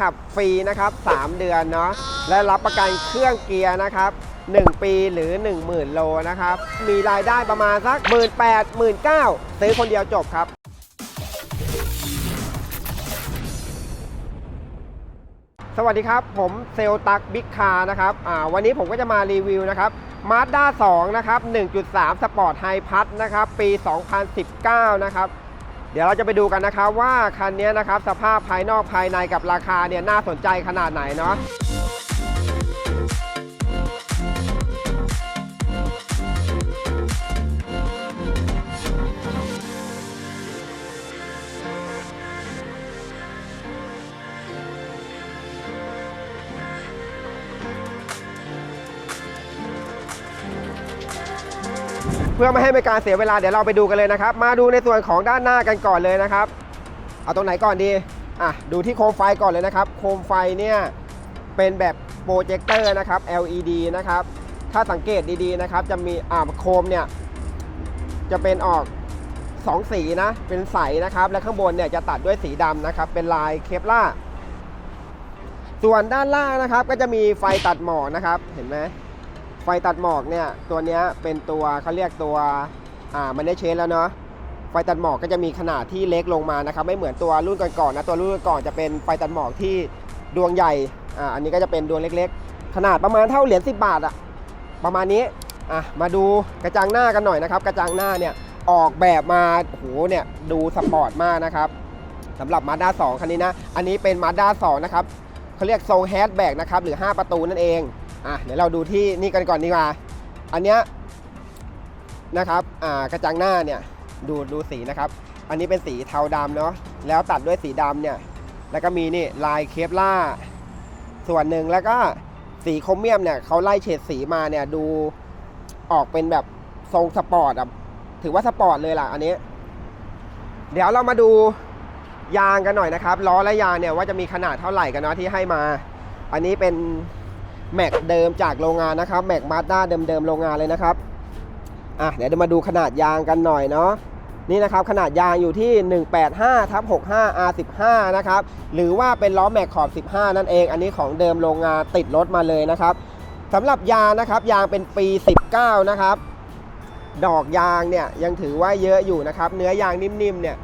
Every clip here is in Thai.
ขับฟรีนะครับ 3 เดือนเนาะและรับประกันเครื่องเกียร์นะครับ 1 ปีหรือ 10,000 โลนะครับ มีรายได้ประมาณสัก 1 8 0 0 0 1 9 0 0ซื้อคนเดียวจบครับสวัสดีครับ ผมเซลตักบิ๊กคาร์นะครับวันนี้ผมก็จะมารีวิวนะครับมาสด้า2นะครับ 1.3 สปอร์ตไฮพัทนะครับ ปี 2019 นะครับ เดี๋ยวเราจะไปดูกันนะครับว่าคันนี้นะครับสภาพภายนอกภายในกับราคาเนี่ยน่าสนใจขนาดไหนเนาะ พื่อไม่ให้เป็นการเสียเวลาเดี๋ยวเราไปดูกันเลยนะครับ มาดูในส่วนของด้านหน้ากันก่อนเลยนะครับ เอาตรงไหนก่อนดีอะดูที่โคมไฟก่อนเลยนะครับ โคมไฟเนี่ยเป็นแบบโปรเจคเตอร์นะครับ LED นะครับ ถ้าสังเกตดีๆนะครับ จะมีอ่าโคมเนี่ยจะเป็นออก2สีนะ เป็นใสนะครับ และข้างบนเนี่ยจะตัดด้วยสีดำนะครับ เป็นลายเคปล่าส่วนด้านล่างนะครับ ก็จะมีไฟตัดหมอกนะครับ เห็นไหม ไฟตัดหมอกเนี่ยตัวนี้เป็นตัวเขาเรียกตัวอ่ามันได้เชนแล้วเนาะไฟตัดหมอกก็จะมีขนาดที่เล็กลงมานะครับไม่เหมือนตัวรุ่นก่อนๆนะตัวรุ่นก่อนจะเป็นไฟตัดหมอกที่ดวงใหญ่อ่าอันนี้ก็จะเป็นดวงเล็กๆ ขนาดประมาณเท่าเหรียญ10 บาทอะประมาณนี้อะมาดูกระจังหน้ากันหน่อยนะครับ กระจังหน้าเนี่ยออกแบบมาโหเนี่ยดูสปอร์ตมากนะครับสำหรับ Mazda 2คันนี้นะ อันนี้เป็น Mazda 2นะครับเขาเรียกทรงแฮชแบ็กนะครับหรือ 5 ประตูนั่นเอง อะเดี๋ยวเราดูที่นี่กันก่อนดีกว่า อันเนี้ยนะครับอ่ากระจังหน้าเนี่ยดูดูสีนะครับ อันนี้เป็นสีเทาดำเนาะแล้วตัดด้วยสีดำเนี่ยแล้วก็มีนี่ลายเคปล่าส่วนหนึ่งแล้วก็สีโครเมียมเนี่ยเขาไล่เฉดสีมาเนี่ยดูออกเป็นแบบทรงสปอร์ตอะถือว่าสปอร์ตเลยล่ะอันนี้ เดี๋ยวเรามาดูยางกันหน่อยนะครับล้อและยางเนี่ยว่าจะมีขนาดเท่าไหร่กันเนาะที่ให้มา อันนี้เป็น แม็กเดิมจากโรงงานนะครับแม็กมาด้าเดิมๆโรงงานเลยนะครับอะเดี๋ยวมาดูขนาดยางกันหน่อยเนาะนี่นะครับขนาดยางอยู่ที่ 185ทับ65 R15 นะครับหรือว่าเป็นล้อแม็กขอบ 15 นั่นเอง อันนี้ของเดิมโรงงานติดรถมาเลยนะครับสำหรับยางนะครับยางเป็นปี 19 นะครับ ดอกยางเนี่ยยังถือว่าเยอะอยู่นะครับเนื้อยางนิ่มๆเนี่ย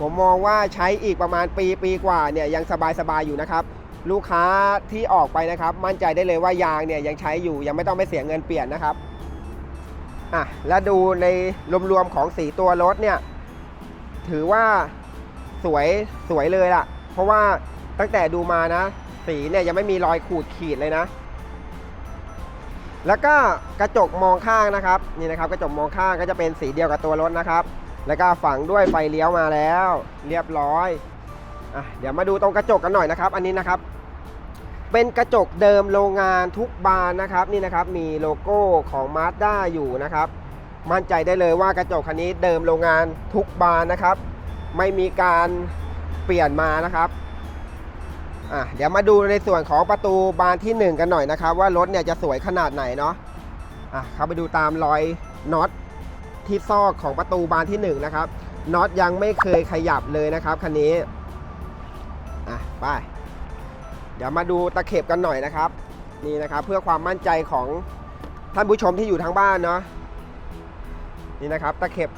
ผมมองว่าใช้อีกประมาณปีปีกว่าเนี่ยยังสบายๆอยู่นะครับ ลูกค้าที่ออกไปนะครับ มั่นใจได้เลยว่ายางเนี่ยยังใช้อยู่ยังไม่ต้องไปเสียเงินเปลี่ยนนะครับอะแล้วดูในรวมๆของสีตัวรถเนี่ยถือว่าสวยสวยเลยล่ะ เพราะว่าตั้งแต่ดูมานะ สีเนี่ยยังไม่มีรอยขูดขีดเลยนะ แล้วก็กระจกมองข้างนะครับนี่นะครับ กระจกมองข้างก็จะเป็นสีเดียวกับตัวรถนะครับ แล้วก็ฝังด้วยไฟเลี้ยวมาแล้ว เรียบร้อย อะเดี๋ยวมาดูตรงกระจกกันหน่อยนะครับ อันนี้นะครับ เป็นกระจกเดิมโรงงานทุกบานนะครับนี่นะครับมีโลโก้ของ Mazda อยู่นะครับ มั่นใจได้เลยว่ากระจกคันนี้เดิมโรงงานทุกบานนะครับ ไม่มีการเปลี่ยนมานะครับอะเดี๋ยวมาดูในส่วนของประตูบานที่ 1 กันหน่อยนะครับ ว่ารถเนี่ยจะสวยขนาดไหนเนาะอะเข้าไปดูตามรอยน็อตที่ซอกของประตูบานที่ 1 นะครับน็อตยังไม่เคยขยับเลยนะครับคันนี้ อะไป เดี๋ยวมาดูตะเข็บกันหน่อยนะครับ นี่นะครับเพื่อความมั่นใจของท่านผู้ชมที่อยู่ทางบ้านเนาะนี่นะครับตะเข็บ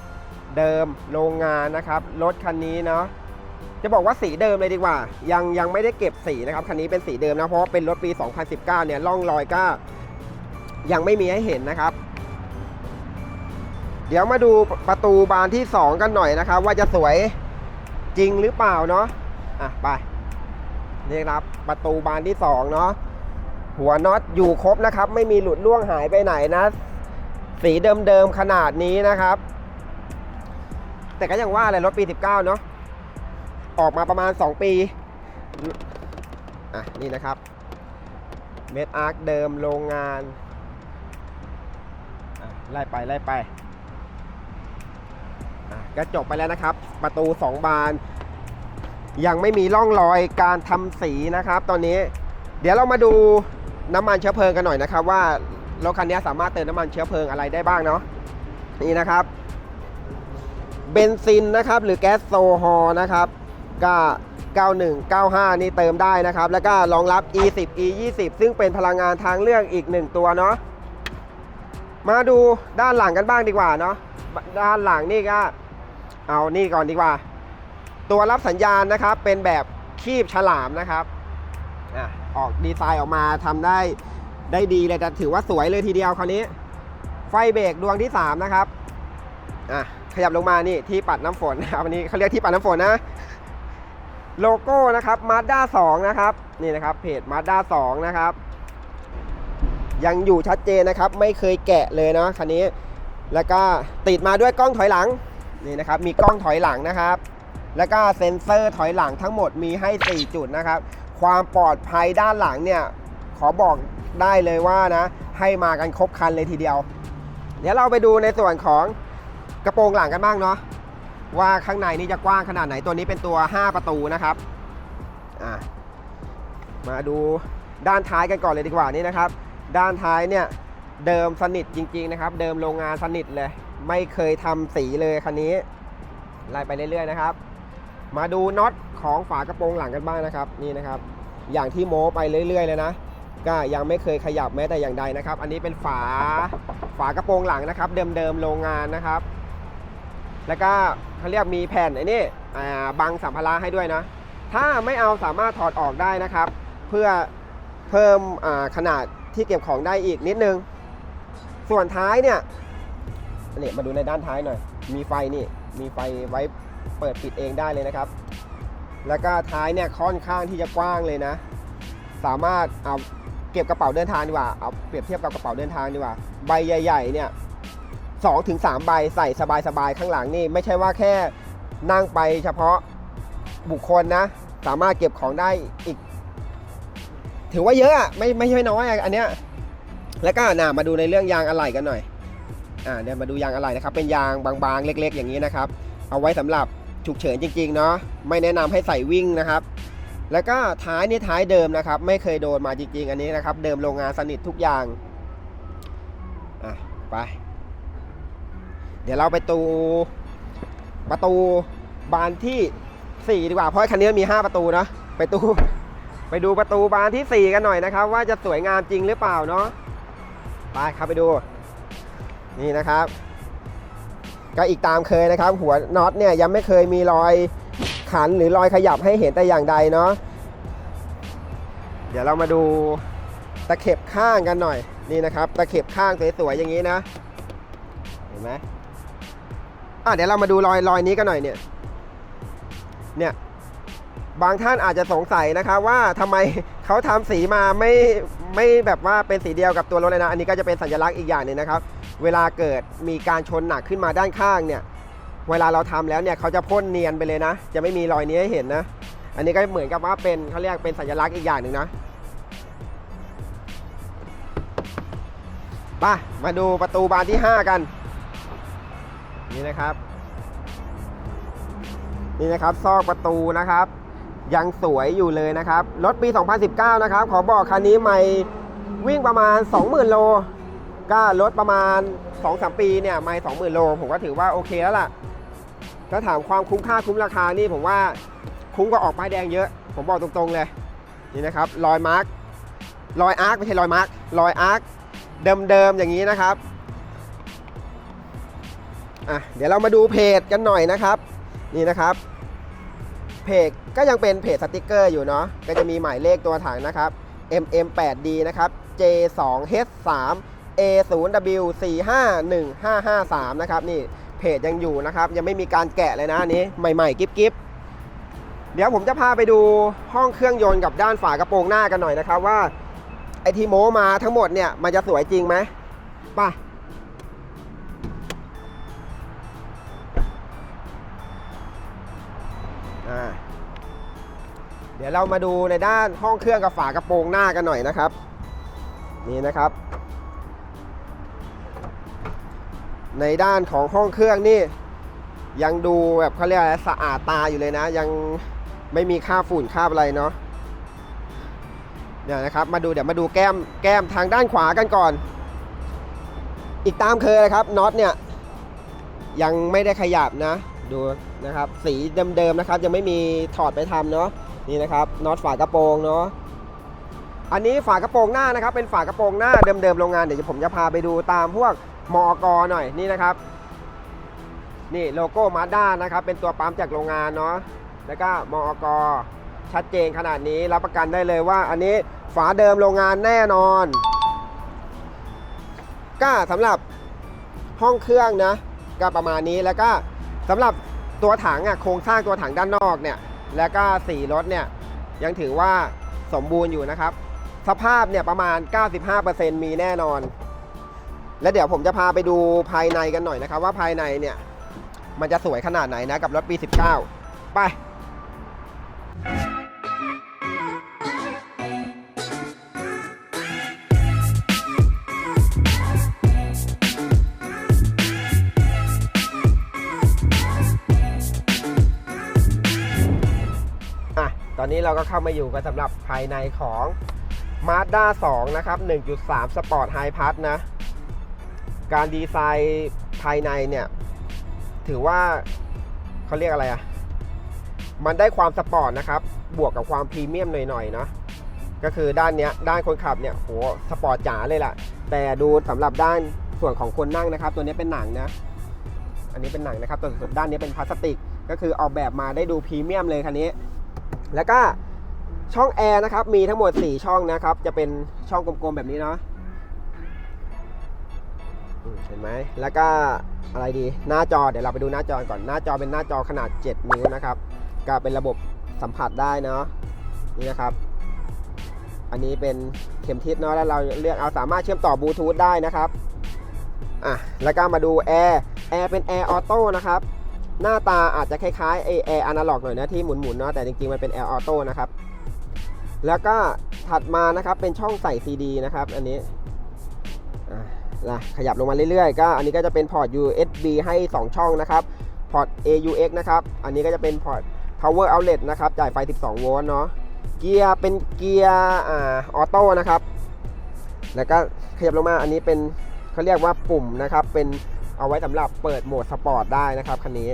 เดิมโรงงานนะครับรถคันนี้เนาะจะบอกว่าสีเดิมเลยดีกว่า ยังยังไม่ได้เก็บสีนะครับคันนี้เป็นสีเดิมนะเพราะเป็นรถปี 2019 เนี่ยร่องรอยก็ยังไม่มีให้เห็นนะครับ เดี๋ยวมาดูประตูบานที่ 2 กันหน่อยนะครับ ว่าจะสวยจริงหรือเปล่าเนาะอะไป นี่ครับประตูบานที่2เนาะหัวน็อตอยู่ครบนะครับ ไม่มีหลุดล่วงหายไปไหนนะ สีเดิมๆขนาดนี้นะครับ แต่ก็ยังว่าเลยรถปี 19 เนาะออกมาประมาณ 2 ปีอะนี่นะครับเม็ดอาร์คเดิมโรงงานไล่ไปไล่ไปก็จบไปแล้วนะครับ ประตู 2 บาน ยังไม่มีร่องรอยการทำสีนะครับ ตอนนี้ เดี๋ยวเรามาดูน้ำมันเชื้อเพลิงกันหน่อยนะครับ ว่ารถคันนี้สามารถเติมน้ำมันเชื้อเพลิงอะไรได้บ้างเนาะนี่นะครับเบนซินนะครับหรือแก๊สโซฮอล์นะครับก็91 95 นี่เติมได้นะครับ แล้วก็รองรับ E10 E20 ซึ่งเป็นพลังงานทางเลือกอีกหนึ่งตัวเนาะมาดูด้านหลังกันบ้างดีกว่าเนาะด้านหลังนี่ก็เอานี่ก่อนดีกว่า ตัวรับสัญญาณนะครับเป็นแบบคีบฉลามนะครับอะออกดีไซน์ออกมาทำได้ได้ดีเลยแต่ถือว่าสวยเลยทีเดียวคราวนี้ ไฟเบรกดวงที่ 3 นะครับอะขยับลงมานี่ที่ปัดน้ำฝนนะครับอันนี้เขาเรียกที่ปัดน้ำฝนนะ โลโก้นะครับ Mazda 2นะครับ นี่นะครับเพจ Mazda 2นะครับ ยังอยู่ชัดเจนนะครับ ไม่เคยแกะเลยเนาะคันนี้ แล้วก็ติดมาด้วยกล้องถอยหลังนี่นะครับ มีกล้องถอยหลังนะครับ แล้วก็เซ็นเซอร์ถอยหลังทั้งหมดมีให้ 4 จุดนะครับ ความปลอดภัยด้านหลังเนี่ย ขอบอกได้เลยว่านะ ให้มากันครบคันเลยทีเดียว เดี๋ยวเราไปดูในส่วนของกระโปรงหลังกันบ้างเนาะว่าข้างในนี่จะกว้างขนาดไหนตัวนี้เป็นตัว 5 ประตูนะครับมาดูด้านท้ายกันก่อนเลยดีกว่านี่นะครับ ด้านท้ายเนี่ยเดิมสนิทจริง ๆ นะครับ เดิมโรงงานสนิทเลย ไม่เคยทำสีเลยคันนี้ไล่ไปเรื่อยๆนะครับ มาดูน็อตของฝากระโปรงหลังกันบ้างนะครับนี่นะครับ อย่างที่โม้ไปเรื่อยๆเลยนะ ก็ยังไม่เคยขยับแม้แต่อย่างใดนะครับ อันนี้เป็นฝาฝากระโปรงหลังนะครับ เดิมๆโรงงานนะครับ แล้วก็เขาเรียกมีแผ่นไอ้นี่บังสัมภาระให้ด้วยนะ ถ้าไม่เอาสามารถถอดออกได้นะครับ เพื่อเพิ่มขนาดที่เก็บของได้อีกนิดนึง ส่วนท้ายเนี่ยนี่มาดูในด้านท้ายหน่อย มีไฟนี่ มีไฟไว้ เปิดปิดเองได้เลยนะครับ แล้วก็ท้ายเนี่ยค่อนข้างที่จะกว้างเลยนะ สามารถเอาเก็บกระเป๋าเดินทางดีกว่าเอาเปรียบเทียบกับกระเป๋าเดินทางดีกว่า ใบใหญ่ๆเนี่ยสองถึงสามใบใส่สบายๆข้างหลังนี่ ไม่ใช่ว่าแค่นั่งไปเฉพาะบุคคลนะ สามารถเก็บของได้อีก ถือว่าเยอะอะไม่ไม่ใช่น้อยอะอันเนี้ยแล้วก็น่ามาดูในเรื่องยางอะไหล่กันหน่อยอ่าเดี๋ยวมาดูยางอะไหล่นะครับ เป็นยางบางๆเล็ก ๆ อย่างนี้นะครับ เอาไว้สำหรับ ฉุกเฉินจริงๆเนาะไม่แนะนำให้ใส่วิ่งนะครับ แล้วก็ท้ายนี่ท้ายเดิมนะครับ ไม่เคยโดนมาจริงๆ อันนี้นะครับ เดิมโรงงานสนิททุกอย่างอะไป เดี๋ยวเราไปตูประตูบานที่4ดีกว่าเพราะคันนี้มี 5 ประตูเนาะไปตูไปดูประตูบานที่ 4 กันหน่อยนะครับ ว่าจะสวยงามจริงหรือเปล่าเนาะไปครับไปดู นี่นะครับ ก็อีกตามเคยนะครับ หัวน็อตเนี่ยยังไม่เคยมีรอยขันหรือรอยขยับให้เห็นแต่อย่างใดเนาะเดี๋ยวเรามาดูตะเข็บข้างกันหน่อยนี่นะครับ ตะเข็บข้างสวยๆอย่างนี้นะ เห็นไหมอะเดี๋ยวเรามาดูรอยรอยนี้กันหน่อยเนี่ยเนี่ยบางท่านอาจจะสงสัยนะครับว่าทำไมเขาทำสีมาไม่ไม่แบบว่าเป็นสีเดียวกับตัวรถเลยนะ อันนี้ก็จะเป็นสัญลักษณ์อีกอย่างหนึ่งนะครับ เวลาเกิดมีการชนหนักขึ้นมาด้านข้างเนี่ย เวลาเราทำแล้วเนี่ยเขาจะพ่นเนียนไปเลยนะ จะไม่มีรอยนี้ให้เห็นนะ อันนี้ก็เหมือนกับว่าเป็นเขาเรียกเป็นสัญลักษณ์อีกอย่างหนึ่งนะไปมาดูประตูบานที่ 5 กัน นี่นะครับ นี่นะครับซอกประตูนะครับ ยังสวยอยู่เลยนะครับ รถปี 2019 นะครับ ขอบอกคันนี้ไม่วิ่งประมาณ 20,000 โล ก็รถประมาณ 2-3 ปีเนี่ยไม่20,000โล ผมก็ถือว่าโอเคแล้วล่ะถ้าถามความคุ้มค่าคุ้มราคานี่ผมว่าคุ้มก็ออกป้ายแดงเยอะ ผมบอกตรงๆเลยนี่นะครับรอยมาร์กรอยอาร์คไม่ใช่รอยมาร์กรอยอาร์คเดิมๆอย่างนี้นะครับอะเดี๋ยวเรามาดูเพจกันหน่อยนะครับ นี่นะครับ เพจก็ยังเป็นเพจสติกเกอร์อยู่เนาะก็จะมีหมายเลขตัวถังนะครับ MM8D นะครับ J2H3 A0W451553 นะครับนี่เพจยังอยู่นะครับ ยังไม่มีการแกะเลยนะอันนี้ใหม่ๆกิ๊บกิ๊บเดี๋ยวผมจะพาไปดูห้องเครื่องยนต์กับด้านฝากระโปรงหน้ากันหน่อยนะครับว่าไอทีโมมาทั้งหมดเนี่ยมันจะสวยจริงไหมไป่ะเดี๋ยวเรามาดูในด้านห้องเครื่องกับฝากระโปรงหน้ากันหน่อยนะครับ นี่นะครับ ในด้านของห้องเครื่องนี่ยังดูแบบเขาเรียกอะไรสะอาดตาอยู่เลยนะ ยังไม่มีค่าฝุ่นค่าอะไรเนาะเนี่ยนะครับมาดูเดี๋ยวมาดูแก้มแก้มทางด้านขวากันก่อน อีกตามเคยเลยครับน็อตเนี่ยยังไม่ได้ขยับนะ ดูนะครับ สีเดิมๆนะครับ ยังไม่มีถอดไปทำเนาะนี่นะครับน็อตฝากระโปรงเนาะอันนี้ฝากระโปรงหน้านะครับ เป็นฝากระโปรงหน้าเดิมๆโรงงานเดี๋ยวผมจะพาไปดูตามพวก มอกหน่อยนี่นะครับ นี่โลโก้มาด้านะครับ เป็นตัวปั๊มจากโรงงานเนาะแล้วก็มอกชัดเจนขนาดนี้รับประกันได้เลยว่า อันนี้ฝาเดิมโรงงานแน่นอน ก็สำหรับห้องเครื่องนะก็ประมาณนี้แล้วก็สำหรับตัวถังอะโครงสร้างตัวถังด้านนอกเนี่ยแล้วก็สีรถเนี่ยยังถือว่าสมบูรณ์อยู่นะครับ สภาพเนี่ยประมาณ 95%มีแน่นอน แล้วเดี๋ยวผมจะพาไปดูภายในกันหน่อยนะครับว่าภายในเนี่ย มันจะสวยขนาดไหนนะกับรถปี 19 ไปอะตอนนี้เราก็เข้ามาอยู่กันสำหรับภายในของ Mazda 2 นะครับ 1.3 Sport High Pass นะ การดีไซน์ภายในเนี่ย ถือว่าเขาเรียกอะไรอะ่ะ มันได้ความสปอร์ตนะครับ บวกกับความพรีเมียมหน่อยๆเนาะก็คือด้านเนี้ยด้านคนขับเนี่ยโหสปอร์ตจ๋าเลยล่ะ แต่ดูสำหรับด้านส่วนของคนนั่งนะครับ ตัวนี้เป็นหนังนะอันนี้เป็นหนังนะครับตัวด้านนี้เป็นพลาสติก ก็คือออกแบบมาได้ดูพรีเมียมเลยคันนี้ แล้วก็ช่องแอร์นะครับมีทั้งหมด 4 ช่องนะครับ จะเป็นช่องกลมๆแบบนี้เนาะ เห็นไหมแล้วก็อะไรดีหน้าจอเดี๋ยวเราไปดูหน้าจอก่อนหน้าจอเป็นหน้าจอขนาด 7 นิ้วนะครับก็เป็นระบบสัมผัสได้เนาะนี่นะครับ อันนี้เป็นเข็มทิศเนาะแล้วเราเลือกเอาสามารถเชื่อมต่อบลูทูธได้นะครับอะแล้วก็มาดูแอร์แอร์เป็นแอร์ออโต้นะครับหน้าตาอาจจะคล้ายๆไอแอร์อนาล็อกหน่อยนะที่หมุนๆเนาะแต่จริงๆมันเป็นแอร์ออโต้นะครับแล้วก็ถัดมานะครับเป็นช่องใส่ซีดีนะครับ อันนี้ นะขยับลงมาเรื่อยๆ ก็อันนี้ก็จะเป็นพอร์ต USB ให้ 2 ช่องนะครับ พอร์ต AUX นะครับ อันนี้ก็จะเป็นพอร์ต power outlet นะครับ จ่ายไฟ 12 โวลต์เนาะ เกียร์เป็นเกียร์อ่าออโต้นะครับ แล้วก็ขยับลงมาอันนี้เป็นเขาเรียกว่าปุ่มนะครับ เป็นเอาไว้สำหรับเปิดโหมดสปอร์ตได้นะครับคันนี้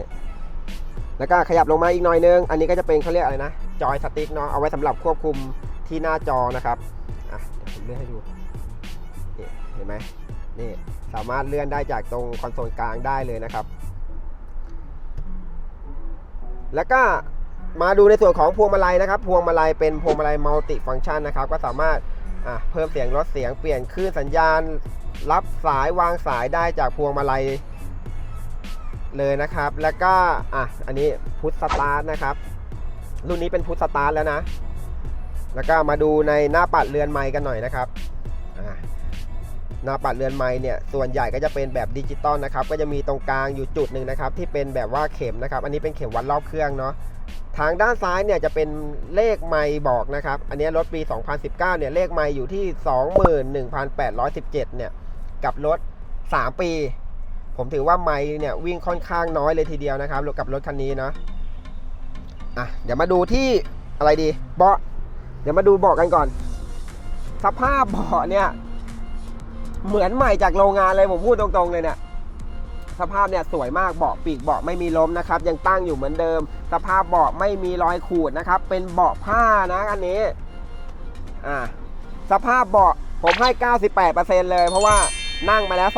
แล้วก็ขยับลงมาอีกหน่อยนึง อันนี้ก็จะเป็นเขาเรียกอะไรนะ จอยสติ๊กเนาะ เอาไว้สำหรับควบคุมที่หน้าจอนะครับ อะเดี๋ยวผมเลื่อนให้ดู เห็นไหม นี่สามารถเลื่อนได้จากตรงคอนโซลกลางได้เลยนะครับ แล้วก็มาดูในส่วนของพวงมาลัยนะครับ พวงมาลัยเป็นพวงมาลัยมัลติฟังก์ชันนะครับ ก็สามารถเพิ่มเสียงลดเสียงเปลี่ยนคลื่นสัญญาณ รับสายวางสายได้จากพวงมาลัยเลยนะครับ แล้วก็อะอันนี้พุทสตาร์ทนะครับ รุ่นนี้เป็นพุทสตาร์ทแล้วนะ แล้วก็มาดูในหน้าปัดเรือนไม้กันหน่อยนะครับอะ นาปัดเรือนไม้เนี่ยส่วนใหญ่ก็จะเป็นแบบดิจิตอลนะครับก็จะมีตรงกลางอยู่จุดหนึ่งนะครับที่เป็นแบบว่าเข็มนะครับ อันนี้เป็นเข็มวัดรอบเครื่องเนาะทางด้านซ้ายเนี่ยจะเป็นเลขไมล์บอกนะครับ อันนี้รถปี 2019เนี่ยเลขไมล์อยู่ที่ 21,817เนี่ยกับรถ 3 ปี ผมถือว่าไมล์เนี่ยวิ่งค่อนข้างน้อยเลยทีเดียวนะครับกับรถคันนี้เนาะอะเดี๋ยวมาดูที่อะไรดีเบาะเดี๋ยวมาดูเบาะกันก่อน สภาพเบาะเนี่ย เหมือนใหม่จากโรงงานเลยผมพูดตรงๆเลยเนี่ยสภาพเนี่ยสวยมากเบาะปีกเบาะไม่มีล้มนะครับ ยังตั้งอยู่เหมือนเดิม สภาพเบาะไม่มีรอยขูดนะครับ เป็นเบาะผ้านะอันนี้อ่าสภาพเบาะผมให้ 98%เลย เพราะว่านั่งมาแล้ว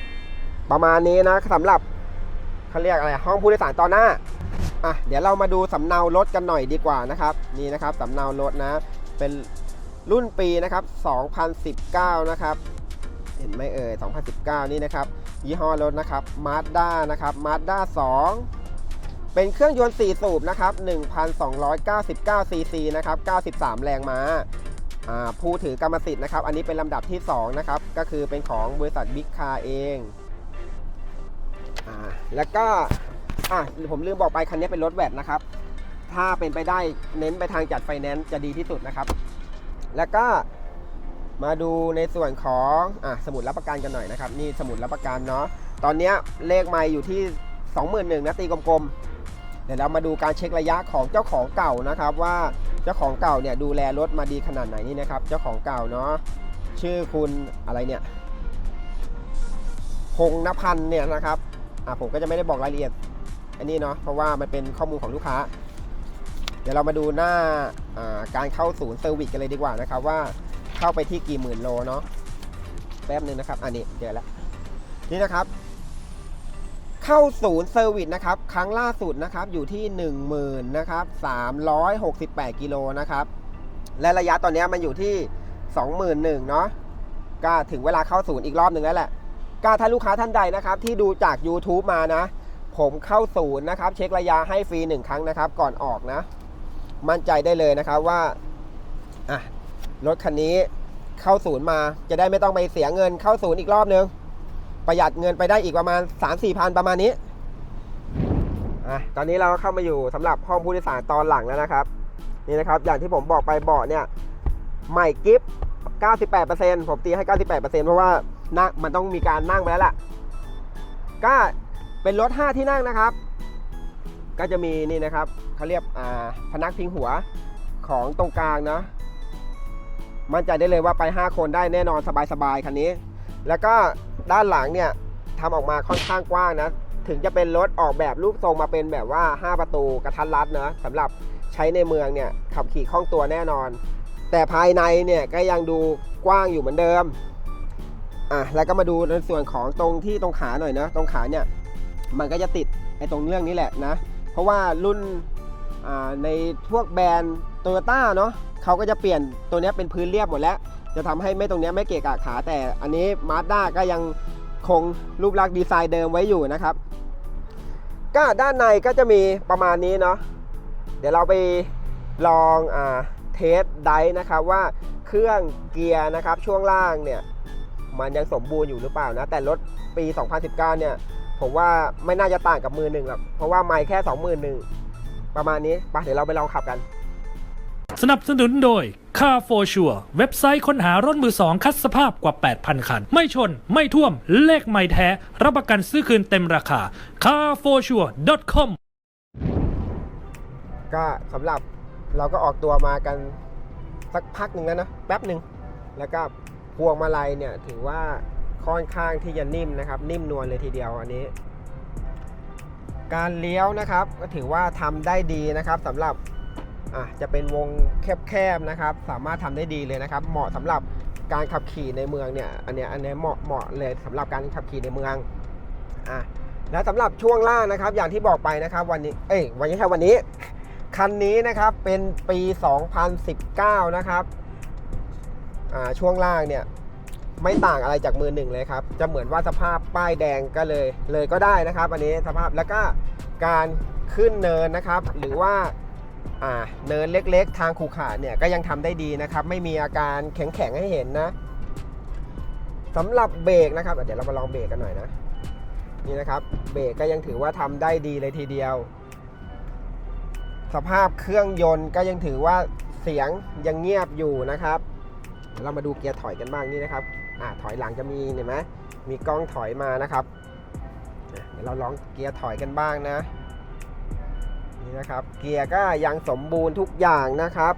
2%ประมาณนี้นะสำหรับเขาเรียกอะไรห้องผู้โดยสารตอนหน้าอะเดี๋ยวเรามาดูสำเนารถกันหน่อยดีกว่านะครับนี่นะครับสำเนารถนะ เป็นรุ่นปีนะครับ 2019 นะครับ เห็นไหมเอ่ย 2019 นี่นะครับ ยี่ห้อรถนะครับ Mazda นะครับ Mazda 2 เป็นเครื่องยนต์ 4 สูบนะครับ 1,299 ซีซีนะครับ 93 แรงม้าอ่าผู้ถือกรรมสิทธิ์นะครับ อันนี้เป็นลำดับที่ 2 นะครับ ก็คือเป็นของบริษัทบิ๊กคาเองอแล้วก็อะผมลืมบอกไปคันนี้เป็นรถแวดนะครับ ถ้าเป็นไปได้เน้นไปทางจัดไฟแนนซ์จะดีที่สุดนะครับ แล้วก็ มาดูในส่วนของอสมุดรับประกันกันหน่อยนะครับ นี่สมุดรับประกันเนาะตอนนี้เลขไม่อยู่ที่ 21,000นะตีกลมๆ เดี๋ยวเรามาดูการเช็คระยะของเจ้าของเก่านะครับว่าเจ้าของเก่าเนี่ยดูแลรถมาดีขนาดไหนนี่นะครับ เจ้าของเก่าเนาะชื่อคุณอะไรเนี่ยพงนพันธ์เนี่ยนะครับอะผมก็จะไม่ได้บอกรายละเอียดอันนี้เนาะเพราะว่ามันเป็นข้อมูลของลูกค้า เดี๋ยวเรามาดูหน้าการเข้าศูนย์เซอร์วิสกันเลยดีกว่านะครับว่า เข้าไปที่กี่หมื่นโลเนาะแป๊บหนึงนะครับ อันนี้เจอแล้ว นี่นะครับ เข้าศูนย์เซอร์วิสนะครับ ครั้งล่าสุดนะครับ อยู่ที่ 1 0,000นะครับ368กิโลนะครับ และระยะตอนนี้มันอยู่ที่21,000เนาะก็ถึงเวลาเข้าศูนย์อีกรอบหนึ่งแล้วแหละก็ถ้าลูกค้าท่านใดนะครับ ที่ดูจาก YouTube มานะ ผมเข้าศูนย์นะครับ เช็คระยะให้ฟรี1ครั้งนะครับ ก่อนออกนะ มั่นใจได้เลยนะครับว่าอะ รถคันนี้เข้าศูนย์มาจะได้ไม่ต้องไปเสียเงินเข้าศูนย์อีกรอบนึง ประหยัดเงินไปได้อีกประมาณ 3-4พันประมาณนี้อะตอนนี้เราก็เข้ามาอยู่สำหรับห้องผู้โดยสารตอนหลังแล้วนะครับ นี่นะครับ อย่างที่ผมบอกไปเบาะเนี่ยใหม่กิฟต์98%ผมตีให้ 98%เพราะว่านั่งมันต้องมีการนั่งไปแล้วล่ะ ก็เป็นรถ 5 ที่นั่งนะครับ ก็จะมีนี่นะครับเขาเรียกพนักพิงหัวของตรงกลางเนาะ มั่นใจได้เลยว่าไป 5 คนได้แน่นอนสบายๆคันนี้ แล้วก็ด้านหลังเนี่ยทำออกมาค่อนข้างกว้างนะ ถึงจะเป็นรถออกแบบรูปทรงมาเป็นแบบว่า 5 ประตูกระทัดรัดนะสำหรับใช้ในเมืองเนี่ยขับขี่คล่องตัวแน่นอน แต่ภายในเนี่ยก็ยังดูกว้างอยู่เหมือนเดิมอะแล้วก็มาดูในส่วนของตรงที่ตรงขาหน่อยนะตรงขาเนี่ยมันก็จะติดไอ้ตรงเรื่องนี้แหละนะ เพราะว่ารุ่นในพวกแบรนด์ โตโยต้าเนาะเขาก็จะเปลี่ยนตัวนี้เป็นพื้นเรียบหมดแล้ว จะทำให้ไม่ตรงนี้ไม่เกะกะขา แต่อันนี้มาสด้าก็ยังคงรูปลักษณ์ดีไซน์เดิมไว้อยู่นะครับ ก็ด้านในก็จะมีประมาณนี้เนาะเดี๋ยวเราไปลองอ่าเทสไดนะครับว่าเครื่องเกียร์นะครับช่วงล่างเนี่ยมันยังสมบูรณ์อยู่หรือเปล่านะ แต่รถปี 2019 เนี่ย ผมว่าไม่น่าจะต่างกับมือหนึ่งหรอกเพราะว่าไม่แค่ 21,000 ประมาณนี้ไปเดี๋ยวเราไปลองขับกัน สนับสนุนโดย Car for Sure เว็บไซต์ค้นหารถมือสองคัดสภาพกว่า 8,000 คัน ไม่ชน ไม่ท่วม เลขไม่แท้ รับประกันซื้อคืนเต็มราคา carforsure.com ก็สำหรับเราก็ออกตัวมากันสักพักหนึ่งแล้วนะแป๊บหนึ่งแล้วก็พวงมาลัยเนี่ยถือว่าค่อนข้างที่จะนิ่มนะครับ นิ่มนวลเลยทีเดียวอันนี้ การเลี้ยวนะครับ ก็ถือว่าทำได้ดีนะครับสำหรับ อะจะเป็นวงแคบๆนะครับ สามารถทำได้ดีเลยนะครับ เหมาะสำหรับการขับขี่ในเมืองเนี่ย อันเนี้ยอันเนี้ยเหมาะเหมาะเลยสำหรับการขับขี่ในเมืองอะและสำหรับช่วงล่างนะครับ อย่างที่บอกไปนะครับวันนี้เอ้ยวันนี้แค่วันนี้ คันนี้นะครับเป็นปี 2019 นะครับอ่าช่วงล่างเนี่ยไม่ต่างอะไรจากมือหนึ่งเลยครับ จะเหมือนว่าสภาพป้ายแดงก็เลยเลยก็ได้นะครับ อันนี้สภาพแล้วก็การขึ้นเนินนะครับ หรือว่า เนินเล็กๆ ทางขรุขระเนี่ยก็ยังทำได้ดีนะครับ ไม่มีอาการแข็งๆให้เห็นนะสำหรับเบรกนะครับเดี๋ยวเรามาลองเบรกกันหน่อยนะนี่นะครับเบรกก็ยังถือว่าทำได้ดีเลยทีเดียว สภาพเครื่องยนต์ก็ยังถือว่าเสียงยังเงียบอยู่นะครับ เรามาดูเกียร์ถอยกันบ้างนี่นะครับอ่าถอยหลังจะมีเห็นไหมมีกล้องถอยมานะครับเดี๋ยวเราลองเกียร์ถอยกันบ้างนะ นี่นะครับ เกียร์ก็ยังสมบูรณ์ทุกอย่างนะครับ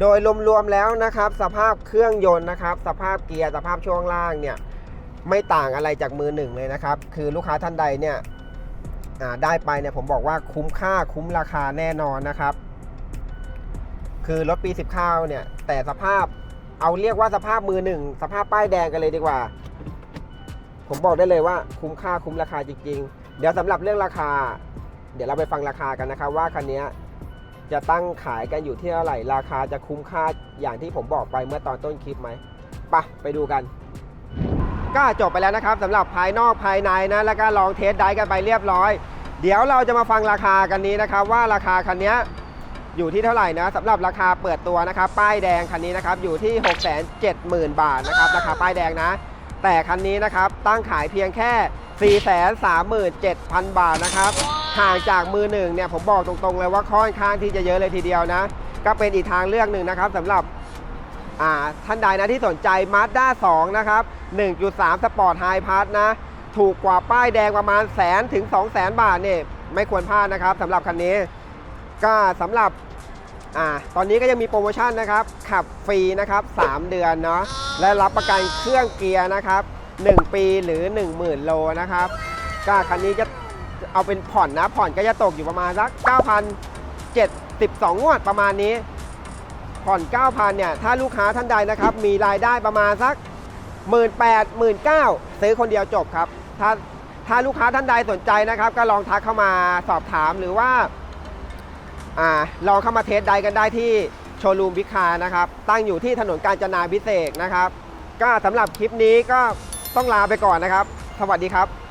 โดยรวมๆแล้วนะครับ สภาพเครื่องยนต์นะครับ สภาพเกียร์สภาพช่วงล่างเนี่ยไม่ต่างอะไรจากมือหนึ่งเลยนะครับ คือลูกค้าท่านใดเนี่ยได้ไปเนี่ยผมบอกว่าคุ้มค่าคุ้มราคาแน่นอนนะครับ คือรถปี10ข้าวเนี่ย แต่สภาพเอาเรียกว่าสภาพมือหนึ่งสภาพป้ายแดงกันเลยดีกว่า ผมบอกได้เลยว่าคุ้มค่าคุ้มราคาจริงๆ เดี๋ยวสำหรับเรื่องราคา เดี๋ยวเราไปฟังราคากันนะครับว่าคันนี้จะตั้งขายกันอยู่ที่เท่าไหร่ ราคาจะคุ้มค่าอย่างที่ผมบอกไปเมื่อตอนต้นคลิปไหมไปไปดูกัน ก็จบไปแล้วนะครับสำหรับภายนอกภายในนะ แล้วก็ลองเทสได้กันไปเรียบร้อย เดี๋ยวเราจะมาฟังราคากันนี้นะครับ ว่าราคาคันนี้อยู่ที่เท่าไหร่นะสำหรับราคาเปิดตัวนะครับ ป้ายแดงคันนี้นะครับอยู่ที่ 670,000 บาทนะครับราคาป้ายแดงนะ แต่คันนี้นะครับตั้งขายเพียงแค่ 437,000 บาทนะครับ ห่างจากมือหนึ่งเนี่ยผมบอกตรงๆเลยว่าค่อนข้างที่จะเยอะเลยทีเดียวนะ ก็เป็นอีกทางเลือกหนึ่งนะครับสำหรับอ่าท่านใดนะที่สนใจ Mazda 2 นะครับ 1.3 Sport High Pass นะ ถูกกว่าป้ายแดงประมาณแสนถึง 2 0 0แสนบาทเนี่ยไม่ควรพลาดนะครับสำหรับคันนี้ ก็สำหรับอ่าตอนนี้ก็ยังมีโปรโมชั่นนะครับ ขับฟรีนะครับ 3 เดือนเนาะและรับประกันเครื่องเกียร์นะครับ 1 ปีหรือ 10,000 โลนะครับก็คันนี้จะ เอาเป็นผ่อนนะ ผ่อนก็จะตกอยู่ประมาณสัก 9,007,12งวดประมาณนี้ ผ่อน 9,000 เนี่ย ถ้าลูกค้าท่านใดนะครับ มีรายได้ประมาณสัก 1 8 0 0 0 0 9ซื้อคนเดียวจบครับ ถ้าถ้าลูกค้าท่านใดสนใจนะครับ ก็ลองทักเข้ามาสอบถามหรือว่าอ่าลองเข้ามาเทสไดกันได้ที่โชว์รูมวิคานะครับ ตั้งอยู่ที่ถนนกาญจนาพิเศษกนะครับ ก็สำหรับคลิปนี้ก็ต้องลาไปก่อนนะครับ สวัสดีครับ